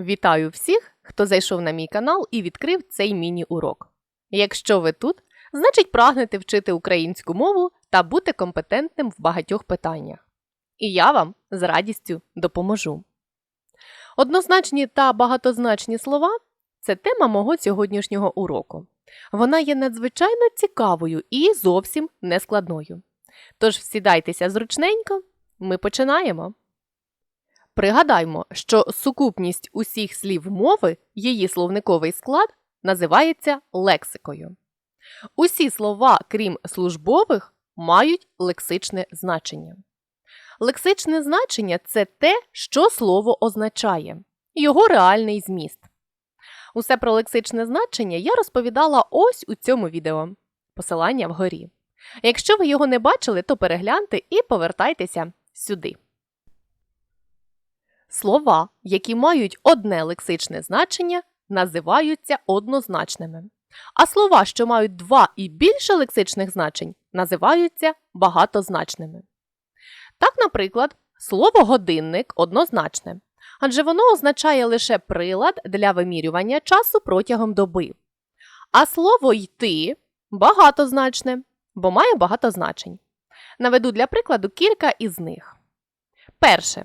Вітаю всіх, хто зайшов на мій канал і відкрив цей міні-урок. Якщо ви тут, значить прагнете вчити українську мову та бути компетентним в багатьох питаннях. І я вам з радістю допоможу. Однозначні та багатозначні слова це тема мого сьогоднішнього уроку. Вона є надзвичайно цікавою і зовсім нескладною. Тож всідайтеся зручненько, ми починаємо. Пригадаймо, що сукупність усіх слів мови, її словниковий склад, називається лексикою. Усі слова, крім службових, мають лексичне значення. Лексичне значення це те, що слово означає, його реальний зміст. Усе про лексичне значення я розповідала ось у цьому відео. Посилання вгорі. Якщо ви його не бачили, то перегляньте і повертайтеся сюди. Слова, які мають одне лексичне значення, називаються однозначними. А слова, що мають два і більше лексичних значень, називаються багатозначними. Так, наприклад, слово годинник однозначне, адже воно означає лише прилад для вимірювання часу протягом доби. А слово йти багатозначне, бо має багато значень. Наведу для прикладу кілька із них. Перше.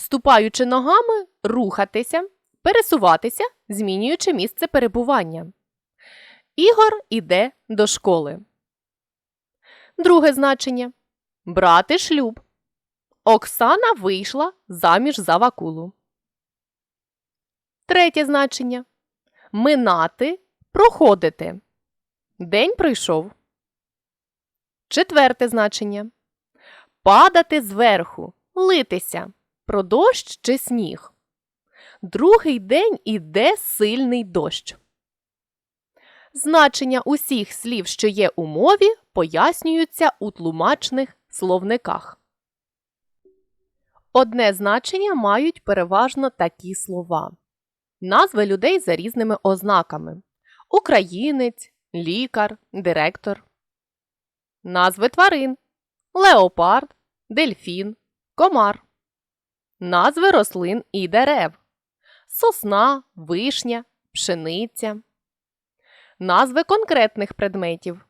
Ступаючи ногами, рухатися, пересуватися, змінюючи місце перебування. Ігор іде до школи. Друге значення брати шлюб. Оксана вийшла заміж за Вакулу. Третє значення минати, проходити. День пройшов. Четверте значення падати зверху, литися. Про дощ чи сніг. Другий день іде сильний дощ. Значення усіх слів, що є у мові, пояснюються у тлумачних словниках. Одне значення мають переважно такі слова. Назви людей за різними ознаками: Українець, лікар, директор. Назви тварин леопард, дельфін, комар. Назви рослин і дерев сосна, вишня, пшениця. Назви конкретних предметів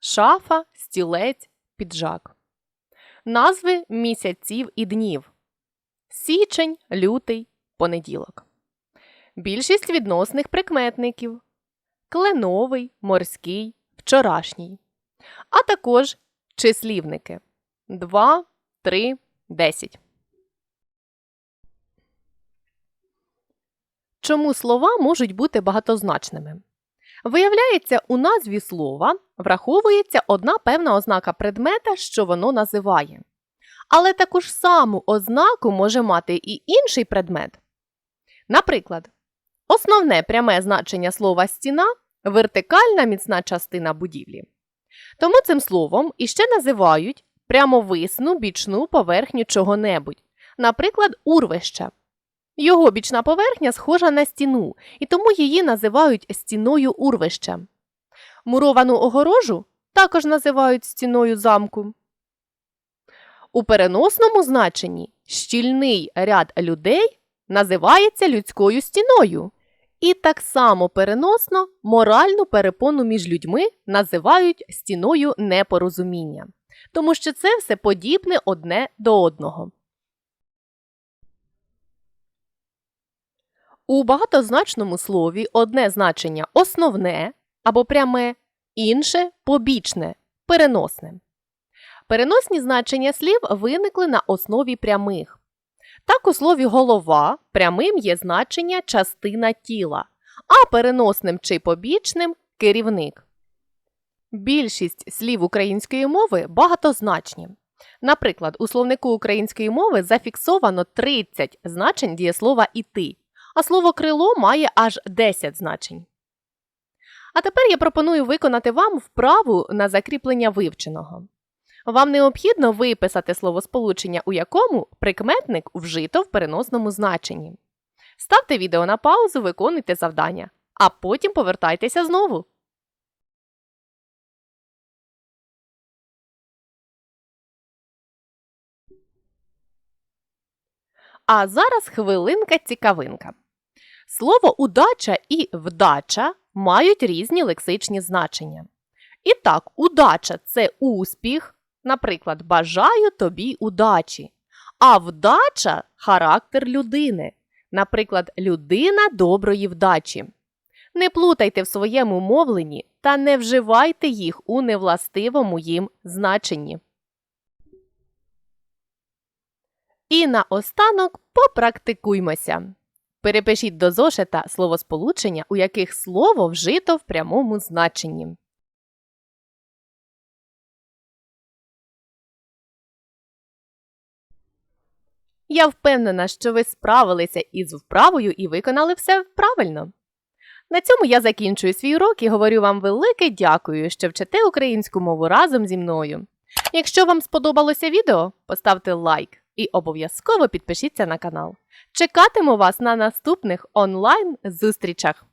шафа, стілець, піджак. Назви місяців і днів січень, лютий, понеділок. Більшість відносних прикметників кленовий, морський, вчорашній. А також числівники 2, 3, 10. Чому слова можуть бути багатозначними? Виявляється, у назві слова враховується одна певна ознака предмета, що воно називає. Але таку ж саму ознаку може мати і інший предмет. Наприклад, основне пряме значення слова стіна вертикальна міцна частина будівлі. Тому цим словом іще називають прямовисну бічну поверхню чого-небудь, наприклад, урвища. Його бічна поверхня схожа на стіну, і тому її називають стіною урвища. Муровану огорожу також називають стіною замку. У переносному значенні щільний ряд людей називається людською стіною. І так само переносно моральну перепону між людьми називають стіною непорозуміння, тому що це все подібне одне до одного. У багатозначному слові одне значення основне або пряме, інше побічне, переносне. Переносні значення слів виникли на основі прямих. Так у слові голова прямим є значення частина тіла, а переносним чи побічним керівник. Більшість слів української мови багатозначні. Наприклад, у словнику української мови зафіксовано 30 значень дієслова іти а слово крило має аж 10 значень. А тепер я пропоную виконати вам вправу на закріплення вивченого. Вам необхідно виписати словосполучення, у якому прикметник вжито в переносному значенні. Ставте відео на паузу, виконуйте завдання, а потім повертайтеся знову. А зараз хвилинка цікавинка. Слово удача і вдача мають різні лексичні значення. І так, удача це успіх, наприклад, бажаю тобі удачі. А вдача характер людини, наприклад, людина доброї вдачі. Не плутайте в своєму мовленні та не вживайте їх у невластивому їм значенні. І наостанок попрактикуймося. Перепишіть до зошита словосполучення, у яких слово вжито в прямому значенні. Я впевнена, що ви справилися із вправою і виконали все правильно. На цьому я закінчую свій урок і говорю вам велике дякую, що вчите українську мову разом зі мною. Якщо вам сподобалося відео, поставте лайк і обов'язково підпишіться на канал. Чекатиму вас на наступних онлайн зустрічах.